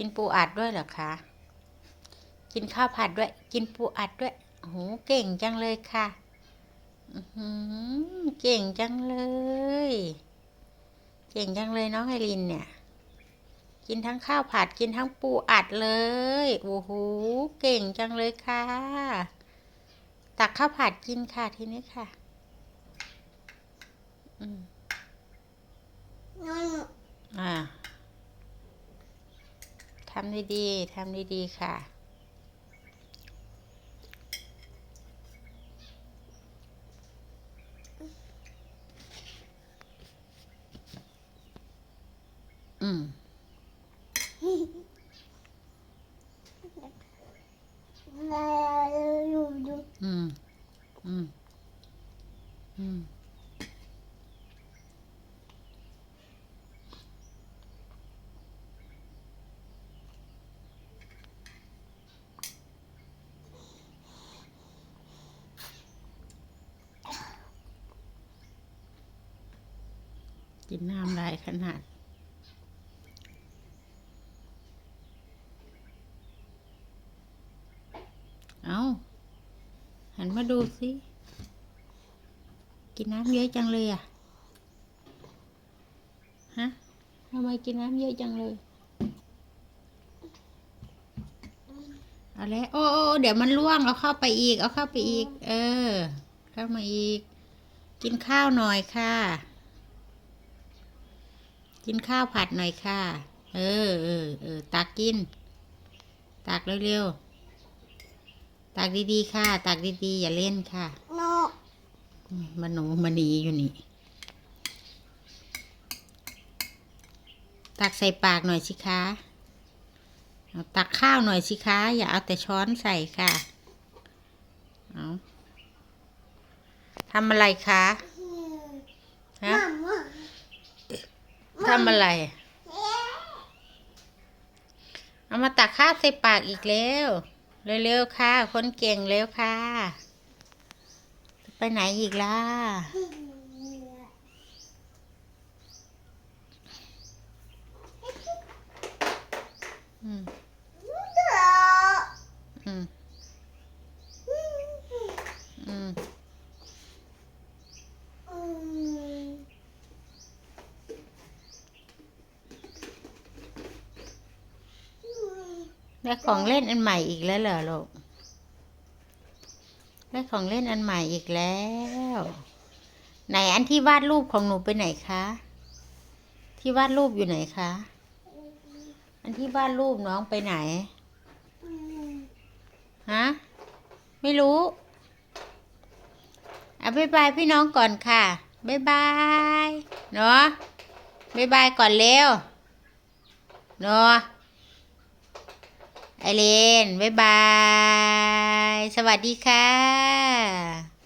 กินปูอัดด้วยเหรอคะ กินข้าวผัดด้วย กินปูอัดด้วยโหเก่งจังเลยค่ะอือหือเก่งจังเลย เก่งจังเลยน้องไอรินเนี่ย กินทั้งข้าวผัดกินทั้งปูอัดเลย โอ้โห เก่งจังเลยค่ะ ตักข้าวผัดกินค่ะทีนี้ค่ะ อืม อ่า ทำดีๆทำดีๆค่ะ อืมอืม อืม อืม กินน้ำลายขนาด เอาหันมาดูสิ กินน้ำเยอะจังเลยอะ ฮะทำไมกินน้ำเยอะจังเลยเอาแล้วโอ้โอ้เดี๋ยวมันล่วงเอาเข้าไปอีก เอาเข้าไปอีก เออ เข้ามาอีก กินข้าวหน่อยค่ะ กินข้าวผัดหน่อยค่ะ เออเออเออตักกิน ตักเร็วๆ ตักดีๆ ค่ะ ตักดีๆ อย่าเล่นค่ะอืมมันหนูมันหนีอยู่นี่ ตักใส่ปากหน่อยสิคะเอาตักข้าวหน่อยสิคะ อย่าเอาแต่ช้อนใส่ค่ะ เอาทำอะไรคะฮะ ทำอะไร เอามาตักข้าวใส่ปากอีกแล้ว เร็วๆค่ะ คนเก่งเร็วค่ะ ไปไหนอีกล่ะ อืม อืม อืม ได้ของเล่นอันใหม่อีกแล้วเหรอลูกได้ของเล่นอันใหม่อีกแล้ว ไหนอันที่วาดรูปของหนูไปไหนคะ ที่วาดรูปอยู่ไหนคะ อันที่วาดรูปน้องไปไหน ฮะ ไม่รู้เอาบายบายพี่น้องก่อนค่ะบายบาย เนาะบายบายก่อนเร็ว เนาะ ไอเลนบายบาย สวัสดีค่ะ